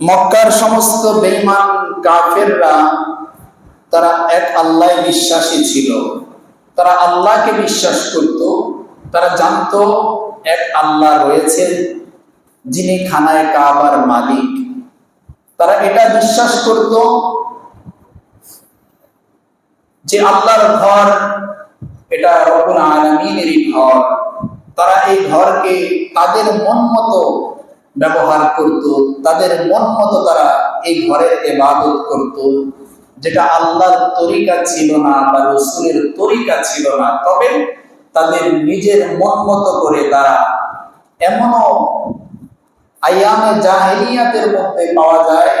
মক্কার সমস্ত বেঈমান কাফেররা, তারা এক আল্লাহ বিশ্বাসী ছিল। তারা আল্লাহকে বিশ্বাস করত, তারা জানতো এক আল্লাহ রয়েছেন, যিনি খানায় কাবার মালিক। তারা এটা বিশ্বাস করত যে আল্লাহর ঘর এটা রবুল আলমিনেরই ঘর। তারা এই ঘরকে তাদের মন মতো ব্যবহার করত, তাদের মন মতো তারা এই ঘরের এবাদত করত, যেটা আল্লাহর তরিকা ছিল না বা রসুলের তরিকা ছিল না, তবে তাদের নিজের মন মতো করে তারা এমনও আয়ামে জাহেলিয়াতের মধ্যে পাওয়া যায়,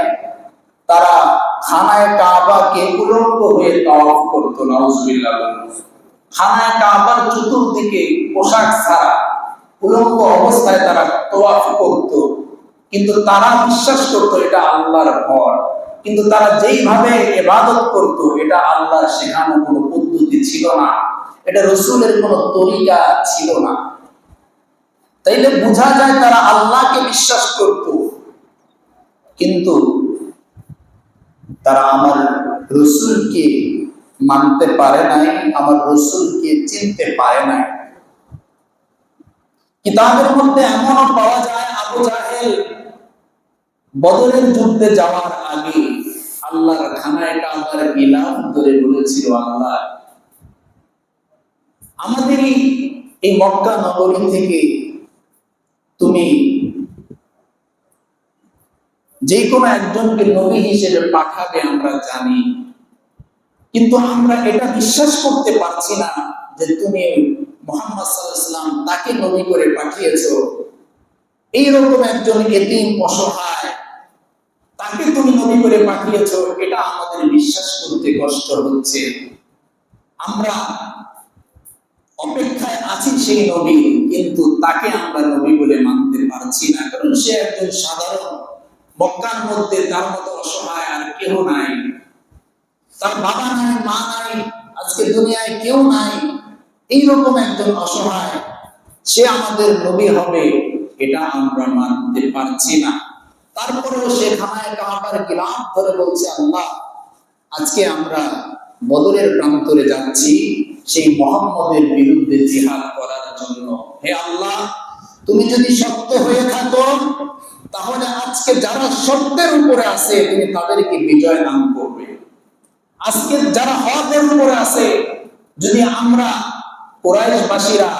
তারা খানায় কাবাকে উলঙ্গ হয়ে তওয়াফ করতো, নাউজুবিল্লাহ খানায় কাবার চতুর্দিকে পোশাক ছাড়া উলঙ্গ অবস্থায় তারা তোয়াফ করত। কিন্তু তারা বিশ্বাস করত এটা আল্লাহর ঘর। কিন্তু তারা যেইভাবে এবাদত করত, এটা আল্লাহর শেখানো কোনো পদ্ধতি ছিল না। এটা রসুলের কোনো তরিকা ছিল না। তাইলে বোঝা যায় তারা আল্লাহকে বিশ্বাস করত। কিন্তু তারা আমার রসুলকে মানতে পারে নাই, আমার রসুলকে চিনতে পারে নাই। কিতাবের মধ্যে এমনও পাওয়া যায়, আবু জাহেল বদরের যুদ্ধে যাওয়ার আগে আল্লাহর খানায় কাবার গিলাম ধরে বলেছিল, আল্লাহ আমাদেরই এই মক্কা নগরী থেকে তুমি যে কোনো একজনকে নবী হিসেবে পাঠাবে আমরা জানি। কিন্তু আমরা এটা বিশ্বাস করতে পারছি না যে তুমি মোহাম্মদ তাকে নবী করে পাঠিয়েছ। এইরকম একজন এতিম অসহায়, তাকে তুমি নবী করে পাঠিয়েছ, এটা আমাদের বিশ্বাস করতে কষ্ট হচ্ছে। আমরা অপেক্ষায় আছি সেই নবী, কিন্তু তাকে আমরা নবী বলে মানতে পারছি না, কারণ সে একজন সাধারণ, মক্কার মধ্যে তার মতো অসহায় আর কেউ নাই। তার বাবা নাই, মা নাই, আজকে দুনিয়ায় কেউ নাই। এইরকম একজন অসহায়, সে আমাদের নবী হবে, এটা আমরা মানতে পারছি না। তারপরেও সে খানায় কাবার গিলাম ধরে বলছে, আল্লাহ, আজকে আমরা বদরের প্রান্তরে যাচ্ছি, সেই মোহাম্মদের বিরুদ্ধে জিহাদ করার জন্য। হে আল্লাহ, তুমি যদি সত্য হয়ে থাকো, তাহলে আজকে যারা সত্যের উপরে আছে, তুমি তাদেরকে বিজয় দান করবে। আজকে যারা হকের উপরে আছে, যদি আমরা কোরআশবাসীরা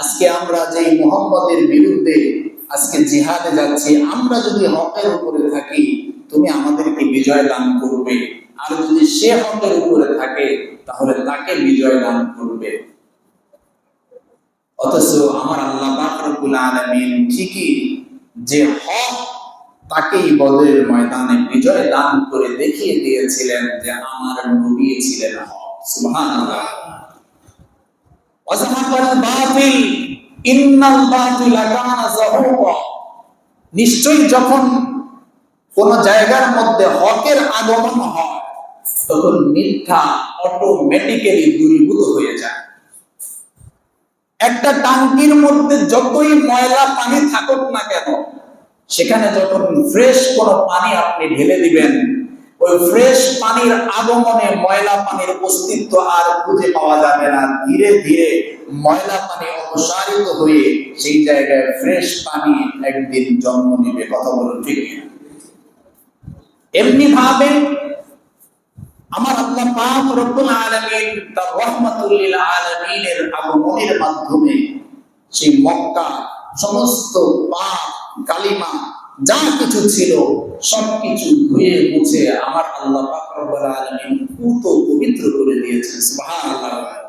আজকে আমরা যে মোহাম্মদের বিরুদ্ধে আজকে জিহাদে যাচ্ছি, আমরা যদি হকের উপরে থাকি, তুমি আমাদেরকে বিজয় দান করবে। আর যদি সে হকের উপরে থাকে, তাহলে তাকে বিজয় দান করবে। অথচ আমার আল্লাহ ঠিকই যে হক তাকেই ময়দানে বিজয় দান করে দেখিয়ে দিয়েছিলেন যে আমার নবী ছিলেন হক। নিশ্চয়ই যখন কোন জায়গার মধ্যে হকের আগমন হয়, তখন মিথ্যা অটোমেটিক্যালি দূরীভূত হয়ে যায়। একটা টাঙ্কির মধ্যে যতই ময়লা পানি থাকুক না কেন, সেখানে যখন ফ্রেশ কোনো পানি আপনি ঢেলে দিবেন ওই ফ্রেশ পানির আগমনে ময়লা পানির অস্তিত্ব আর খুঁজে পাওয়া যাবে না। ধীরে ধীরে ময়লা পানি অপসারিত হয়ে সেই জায়গায় ফ্রেশ পানি একদিন জন্ম নেবে। কথা বলুন ঠিক এমনি ভাবে আমার আল্লাহ পাক রব্বুল আলামিন তার আগমনের মাধ্যমে সেই মক্কা সমস্ত পাপ, কালিমা যা কিছু ছিল সবকিছু ধুয়ে মুছে আমার আল্লাহ পাক রব্বুল আলামিন পুত পবিত্র করে দিয়েছেন, সুবহানাল্লাহ।